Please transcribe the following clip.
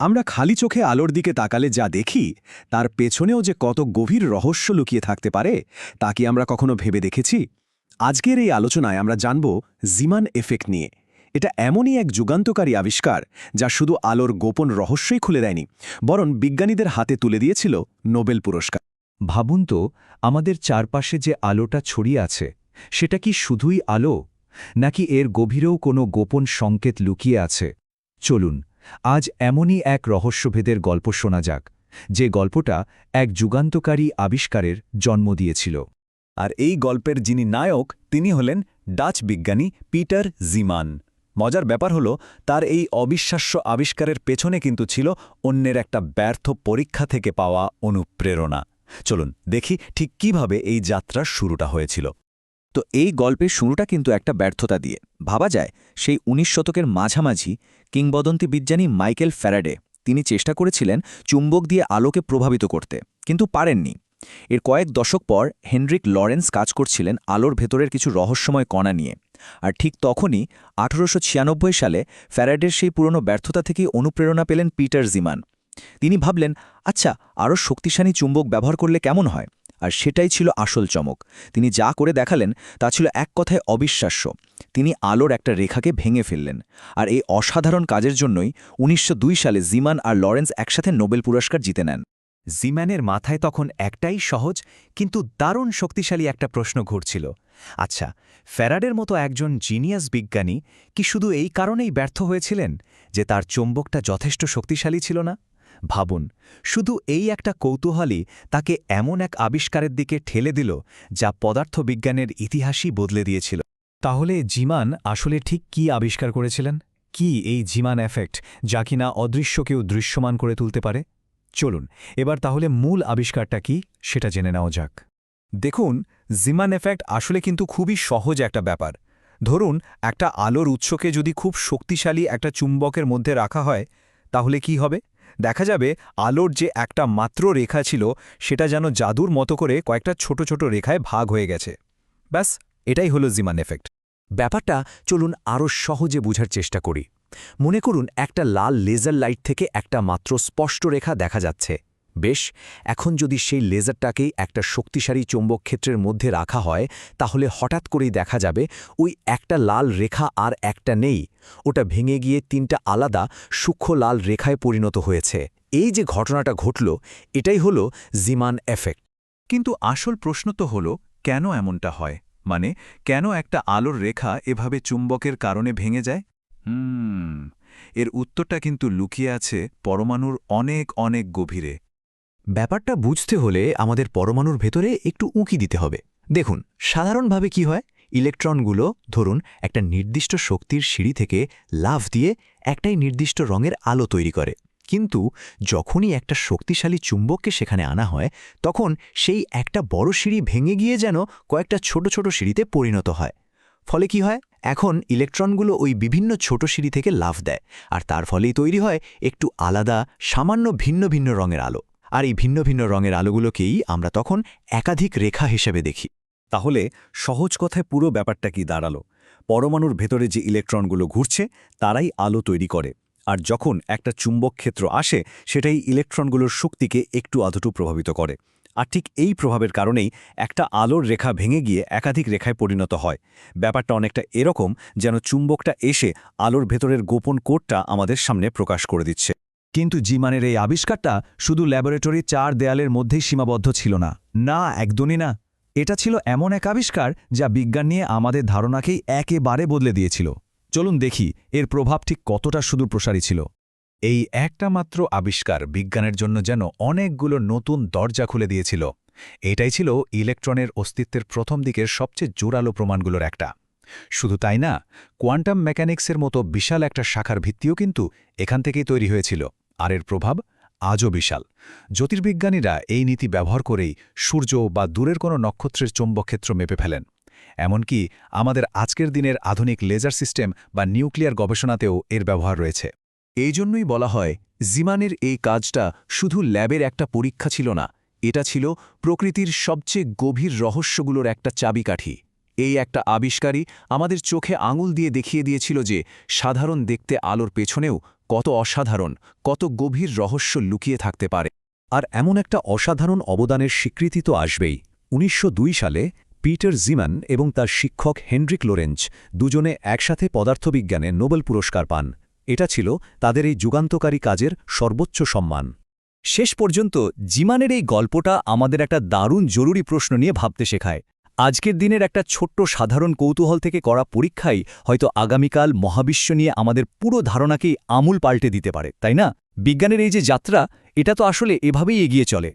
আমরা খালি চোখে আলোর দিকে তাকালে যা দেখি, তার পেছনেও যে কত গভীর রহস্য লুকিয়ে থাকতে পারে, তা কি আমরা কখনো ভেবে দেখেছি? আজকের এই আলোচনায় আমরা জানব জিমান এফেক্ট নিয়ে। এটা এমনই এক যুগান্তকারী আবিষ্কার, যা শুধু আলোর গোপন রহস্যই খুলে দেয়নি, বরং বিজ্ঞানীদের হাতে তুলে দিয়েছিল নোবেল পুরস্কার। ভাবুন তো, আমাদের চারপাশে যে আলোটা ছড়িয়ে আছে, সেটা কি শুধুই আলো? নাকি এর গভীরেও কোনো গোপন সংকেত লুকিয়ে আছে? চলুন আজ এমনই এক রহস্যভেদের গল্প শোনা যাক, যে গল্পটা এক যুগান্তকারী আবিষ্কারের জন্ম দিয়েছিল। আর এই গল্পের যিনি নায়ক, তিনি হলেন ডাচ বিজ্ঞানী পিটার জিমান। মজার ব্যাপার হল, তার এই অবিশ্বাস্য আবিষ্কারের পেছনে কিন্তু ছিল অন্যের একটা ব্যর্থ পরীক্ষা থেকে পাওয়া অনুপ্রেরণা। চলুন দেখি ঠিক কীভাবে এই যাত্রার শুরুটা হয়েছিল। তো এই গল্পের শুরুটা কিন্তু একটা ব্যর্থতা দিয়ে। ভাবা যায়, সেই উনিশ শতকের মাঝামাঝি কিংবদন্তি বিজ্ঞানী মাইকেল ফ্যারাডে তিনি চেষ্টা করেছিলেন চুম্বক দিয়ে আলোকে প্রভাবিত করতে, কিন্তু পারেননি। এর কয়েক দশক পর হেনরিক লরেন্স কাজ করছিলেন আলোর ভেতরের কিছু রহস্যময় কণা নিয়ে। আর ঠিক তখনই আঠেরোশো সালে ফ্যারাডের সেই পুরনো ব্যর্থতা থেকেই অনুপ্রেরণা পেলেন পিটার জিমান। তিনি ভাবলেন আচ্ছা আরও শক্তিশালী চুম্বক ব্যবহার করলে কেমন হয়? আর সেটাই ছিল আসল চমক। তিনি যা করে দেখালেন, তা ছিল এক কথায় অবিশ্বাস্য। তিনি আলোর একটা রেখাকে ভেঙে ফেললেন। আর এই অসাধারণ কাজের জন্যই উনিশশো দুই সালে জিমান আর লরেন্স একসাথে নোবেল পুরস্কার জিতে নেন। জিম্যানের মাথায় তখন একটাই সহজ, কিন্তু দারুণ শক্তিশালী একটা প্রশ্ন ঘুরছিল। আচ্ছা ফ্যারাডের মতো একজন জিনিয়াস বিজ্ঞানী কি শুধু এই কারণেই ব্যর্থ হয়েছিলেন যে তার চৌম্বকটা যথেষ্ট শক্তিশালী ছিল না? ভাবুন, শুধু এই একটা কৌতূহলই তাকে এমন এক আবিষ্কারের দিকে ঠেলে দিল যা পদার্থবিজ্ঞানের ইতিহাসই বদলে দিয়েছিল। তাহলে জিমান আসলে ঠিক কি আবিষ্কার করেছিলেন? কি এই জিমান এফেক্ট যা কিনা অদৃশ্যকেও দৃশ্যমান করে তুলতে পারে? চলুন, এবার তাহলে মূল আবিষ্কারটা কি সেটা জেনে নেওয়া যাক। দেখুন, জিমান এফেক্ট আসলে কিন্তু খুবই সহজ একটা ব্যাপার। ধরুন, একটা আলোর উৎসকে যদি খুব শক্তিশালী একটা চুম্বকের মধ্যে রাখা হয়, তাহলে কি হবে? দেখা যাবে আলোর যে একটা মাত্র রেখা ছিল, সেটা যেন জাদুর মতো করে কয়েকটা ছোট ছোট রেখায় ভাগ হয়ে গেছে। ব্যাস, এটাই হলো জিমান এফেক্ট। ব্যাপারটা চলুন আরও সহজে বোঝার চেষ্টা করি। মনে করুন একটা লাল লেজার লাইট থেকে একটা মাত্র স্পষ্ট রেখা দেখা যাচ্ছে। বেশ, এখন যদি সেই লেজারটাকেই একটা শক্তিশালী চৌম্বক ক্ষেত্রের মধ্যে রাখা হয়, তাহলে হঠাৎ করেই দেখা যাবে ওই একটা লাল রেখা আর একটা নেই। ওটা ভেঙে গিয়ে তিনটা আলাদা, সূক্ষ্ম লাল রেখায় পরিণত হয়েছে। এই যে ঘটনাটা ঘটল, এটাই হলো জিমান এফেক্ট। কিন্তু আসল প্রশ্ন তো হল, কেন এমনটা হয়? মানে কেন একটা আলোর রেখা এভাবে চুম্বকের কারণে ভেঙে যায়? হুম, এর উত্তরটা কিন্তু লুকিয়ে আছে পরমাণুর অনেক অনেক গভীরে। ব্যাপারটা বুঝতে হলে আমাদের পরমাণুর ভেতরে একটু উঁকি দিতে হবে। দেখুন, সাধারণভাবে কি হয়? ইলেকট্রনগুলো, ধরুন, একটা নির্দিষ্ট শক্তির সিঁড়ি থেকে লাভ দিয়ে একটাই নির্দিষ্ট রঙের আলো তৈরি করে। কিন্তু যখনই একটা শক্তিশালী চুম্বককে সেখানে আনা হয়, তখন সেই একটা বড় সিঁড়ি ভেঙে গিয়ে যেন কয়েকটা ছোট ছোট সিঁড়িতে পরিণত হয়। ফলে কি হয়? এখন ইলেকট্রনগুলো ওই বিভিন্ন ছোট সিঁড়ি থেকে লাভ দেয়, আর তার ফলেই তৈরি হয় একটু আলাদা, সামান্য ভিন্ন ভিন্ন রঙের আলো। আর এই ভিন্ন ভিন্ন রঙের আলোগুলোকেই আমরা তখন একাধিক রেখা হিসেবে দেখি। তাহলে সহজ কথায় পুরো ব্যাপারটা কি দাঁড়াল? পরমাণুর ভেতরে যে ইলেকট্রনগুলো ঘুরছে, তারাই আলো তৈরি করে। আর যখন একটা চুম্বক ক্ষেত্র আসে, সেটাই ইলেকট্রনগুলোর শক্তিকে একটু আধটু প্রভাবিত করে। আর ঠিক এই প্রভাবের কারণেই একটা আলোর রেখা ভেঙে গিয়ে একাধিক রেখায় পরিণত হয়। ব্যাপারটা অনেকটা এরকম যেন চুম্বকটা এসে আলোর ভেতরের গোপন কোডটা আমাদের সামনে প্রকাশ করে দিচ্ছে। কিন্তু জিমানের এই আবিষ্কারটা শুধু ল্যাবরেটরি চার দেয়ালের মধ্যেই সীমাবদ্ধ ছিল না। না, একদমই না। এটা ছিল এমন এক আবিষ্কার যা বিজ্ঞান নিয়ে আমাদের ধারণাকেই একেবারে বদলে দিয়েছিল। চলুন দেখি, এর প্রভাব ঠিক কতটা সুদূর প্রসারী ছিল। এই একটা মাত্র আবিষ্কার বিজ্ঞানের জন্য যেন অনেকগুলো নতুন দরজা খুলে দিয়েছিল। এটাই ছিল ইলেকট্রনের অস্তিত্বের প্রথম দিকের সবচেয়ে জোরালো প্রমাণগুলোর একটা। শুধু তাই না, কোয়ান্টাম মেকানিক্সের মতো বিশাল একটা শাখার ভিত্তিও কিন্তু এখান থেকেই তৈরি হয়েছিল। আর এর প্রভাব আজও বিশাল। জ্যোতির্বিজ্ঞানীরা এই নীতি ব্যবহার করেই সূর্য বা দূরের কোনো নক্ষত্রের চৌম্বকক্ষেত্র মেপে ফেলেন। এমনকি আমাদের আজকের দিনের আধুনিক লেজার সিস্টেম বা নিউক্লিয়ার গবেষণাতেও এর ব্যবহার রয়েছে। এই জন্যই বলা হয়, জিমানের এই কাজটা শুধু ল্যাবের একটা পরীক্ষা ছিল না, এটা ছিল প্রকৃতির সবচেয়ে গভীর রহস্যগুলোর একটা চাবিকাঠি। এই একটা আবিষ্কারই আমাদের চোখে আঙুল দিয়ে দেখিয়ে দিয়েছিল যে সাধারণ দেখতে আলোর পেছনেও কত অসাধারণ, কত গভীর রহস্য লুকিয়ে থাকতে পারে। আর এমন একটা অসাধারণ অবদানের স্বীকৃতি তো আসবেই। উনিশশো দুই সালে পিটার জিমান এবং তার শিক্ষক হেনরিক লোরেঞ্জ দুজনে একসাথে পদার্থবিজ্ঞানে নোবেল পুরস্কার পান। এটা ছিল তাদের এই যুগান্তকারী কাজের সর্বোচ্চ সম্মান। শেষ পর্যন্ত জিমানের এই গল্পটা আমাদের একটা দারুণ জরুরি প্রশ্ন নিয়ে ভাবতে শেখায়। আজকের দিনের একটা ছোট্ট সাধারণ কৌতূহল থেকে করা পরীক্ষাই হয়তো আগামীকাল মহাবিশ্ব নিয়ে আমাদের পুরো ধারণাকেই আমূল পাল্টে দিতে পারে, তাই না? বিজ্ঞানের এই যে যাত্রা, এটা তো আসলে এভাবেই এগিয়ে চলে।